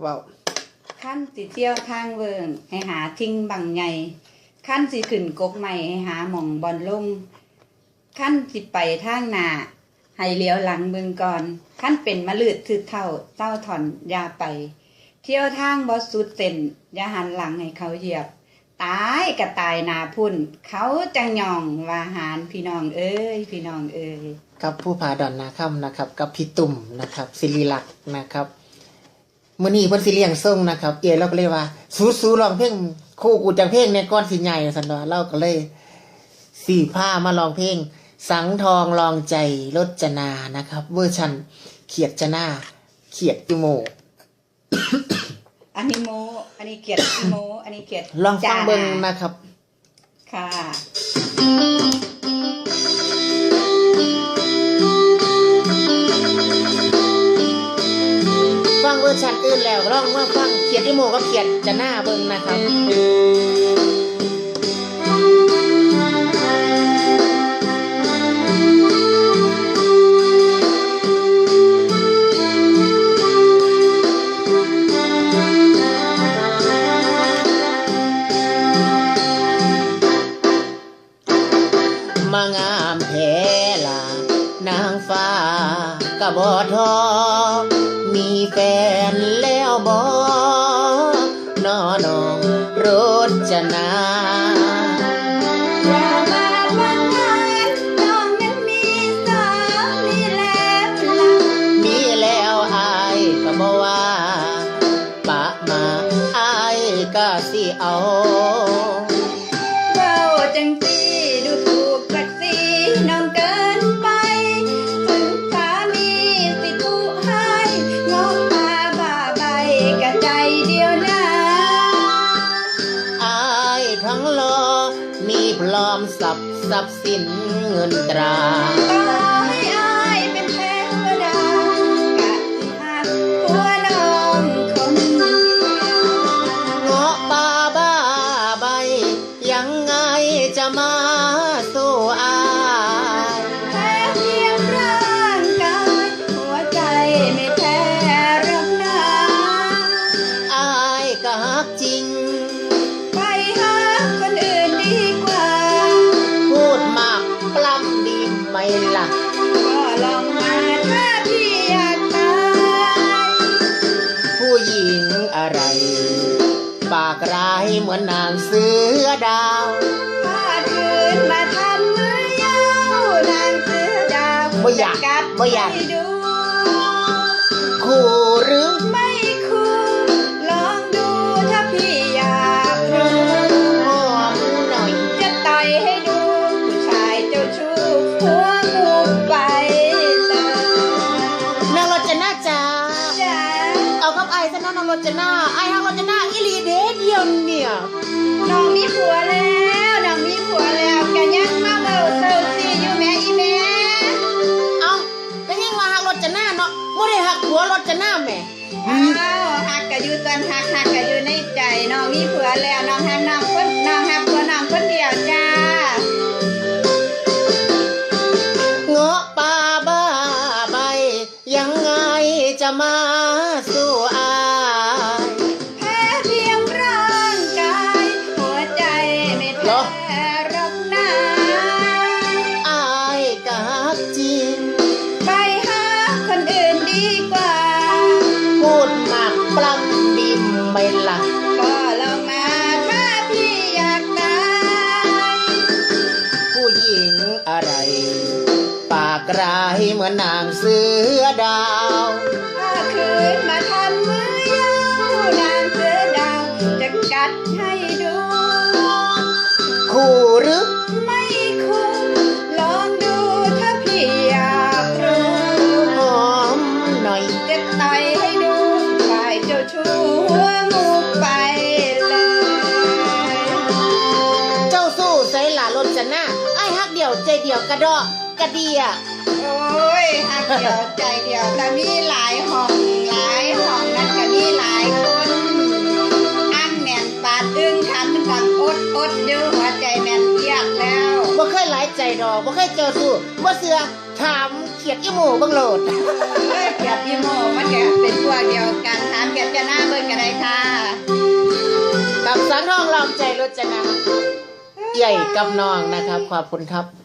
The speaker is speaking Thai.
เว้าขั้นสิเที่ยวทางเวิงให้หาทิ้งบังใหญ่ขั้นสิขึ้นกกใหม่ให้หาหม่องบอลลงขั้นสิไปทางหน้าให้เลี้ยวหลังเบิงก่อนขั้นเป็นมะลืดถือเท่าเต้าถอนอยาไป เที่ยวทางบอสุดเส้นอย่าหันหลังให้เขาเหยียบ ตายกะตายหนาพุ่น เขาจังยองว่าหารพี่น้องเอ้ยพี่น้องเอ้ยกับผู้พาดอนนาค่ำนะครับ กับพี่ตุ่มนะครับ ศิริลักษณ์นะครับ มื้อนี้เพิ่นสิเลี้ยงส่งนะครับ เอเราก็เลยว่าสู้ๆร้องเพลงคู่กูจังเพลงในก้อนสิใหญ่ซั่นว่าเราก็เลยสี่ผ้ามาร้องเพลง สังทองลองใจรจนานะครับ เวอร์ชันเขียดจนาเขียดจิโม อันนี้โม อันนี้เกียรติโม อันนี้เกียรติลองฟังเบิ่งจาานะครับ ค่ะ ฟังเวอร์ชันอื่นแล้วลองมาฟังเขียดจิโมกับเขียดจนาเบิ่งนะครับมางามแท้ล่ะนางฟ้ากะบ่ทอ มีแฟนแล้วบ่นอน้องรจนาอย่ามาว่างานน้องยังมีสามีแล้วล่ะมีแล้วอายก็บ่ว่าปะมาอายก็สิเอา งลอ มีพร้อมสับสับสินเงินตรา เหมือนนางเสือดาวถ้าคืนมาทำมือยาวนางเสือดาวบ่อยากจะกัดบ่อยากให้ดูคู่ ไอ้ซะเนาะนางรจนาไอ้ฮักรจนาอีหลีเด้เดียวเนี่ยน้องมีผัวแล้วน้องมีผัวแล้วแกยังมาเบาเซลซี่อยู่แม่อีแม่เอาก็ยังว่าฮักรจนาเนาะบ่ได้ฮักผัวรจนาแหม่อ้าวหักกะอยู่ตอนหักหักกะอยู่ในใจน้องมีผัวแล้วน้องหักน้องคนน้องหักผัวน้องคนเดียวจ้าเงาะป่าบ้าใบยังไง จะมาสู้อา เหมือนนางเสือดาวถ้าคืนมาทำมือยาวนางเสือดาว จะกัดให้ดู คู่หรือไม่คุ้มลองดูถ้าพี่อยากรู้หอมหน่อยจะต่อยให้ดูฝ่ายเจ้าชู้หัวงูไปเลย เจ้าสู้ใส่หลารจนาไอ้ฮักเดียวใจเดียวกระดอกกระเดีย โอ้ยหักเดียวใจเดียวแต่มีหลายห้องหลายห้องนั้นก็มีหลายคนอันแม่นปาดอึ้งคันฟังอดอดดูหัวใจแม่นเอียกแล้วบ่เคยหลายใจดอกบ่เคยเจอสู้บ่เสือถามเขียดอีหมูเบังโหลด เอ้ยเกียรติโมมันก็เป็นพวกเดียวกันถามเกียรตินาเบิ่พิ่นก็ได้ค่ะกับสังทองลองใจรถจนะใหญ่กับน้องนะครับ ขอบคุณครับ